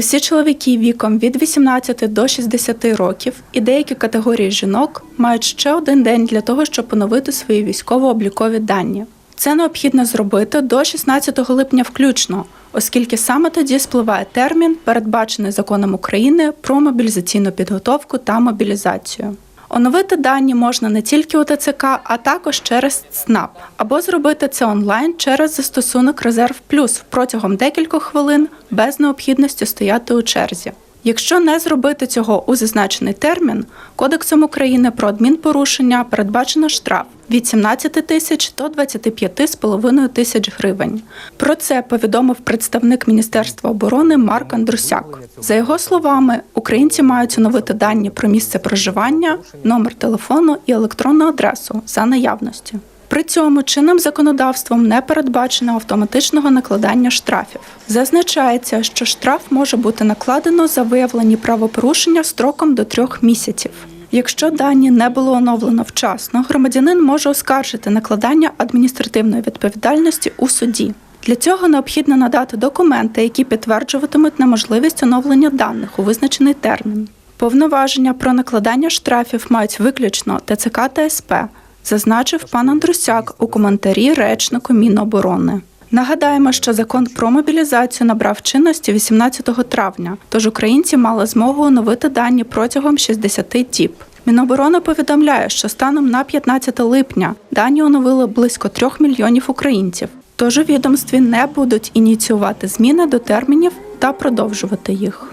Усі чоловіки віком від 18 до 60 років і деякі категорії жінок мають ще один день для того, щоб поновити свої військово-облікові дані. Це необхідно зробити до 16 липня включно, оскільки саме тоді спливає термін, передбачений законом України про мобілізаційну підготовку та мобілізацію. Оновити дані можна не тільки у ТЦК, а також через ЦНАП, або зробити це онлайн через застосунок Резерв Плюс протягом декількох хвилин без необхідності стояти у черзі. Якщо не зробити цього у зазначений термін, Кодексом України про адмінпорушення передбачено штраф від 17 тисяч до 25,5 тисяч гривень. Про це повідомив представник Міністерства оборони Марк Андрусяк. За його словами, українці мають оновити дані про місце проживання, номер телефону і електронну адресу за наявності. При цьому чинним законодавством не передбачено автоматичного накладання штрафів. Зазначається, що штраф може бути накладено за виявлені правопорушення строком до трьох місяців. Якщо дані не було оновлено вчасно, громадянин може оскаржити накладання адміністративної відповідальності у суді. Для цього необхідно надати документи, які підтверджуватимуть неможливість оновлення даних у визначений термін. Повноваження про накладання штрафів мають виключно ТЦК та СП, зазначив пан Андрусяк у коментарі речнику Міноборони. Нагадаємо, що закон про мобілізацію набрав чинності 18 травня, тож українці мали змогу оновити дані протягом 60 діб. Міноборони повідомляє, що станом на 15 липня дані оновили близько 3 мільйонів українців. Тож у відомстві не будуть ініціювати зміни до термінів та продовжувати їх.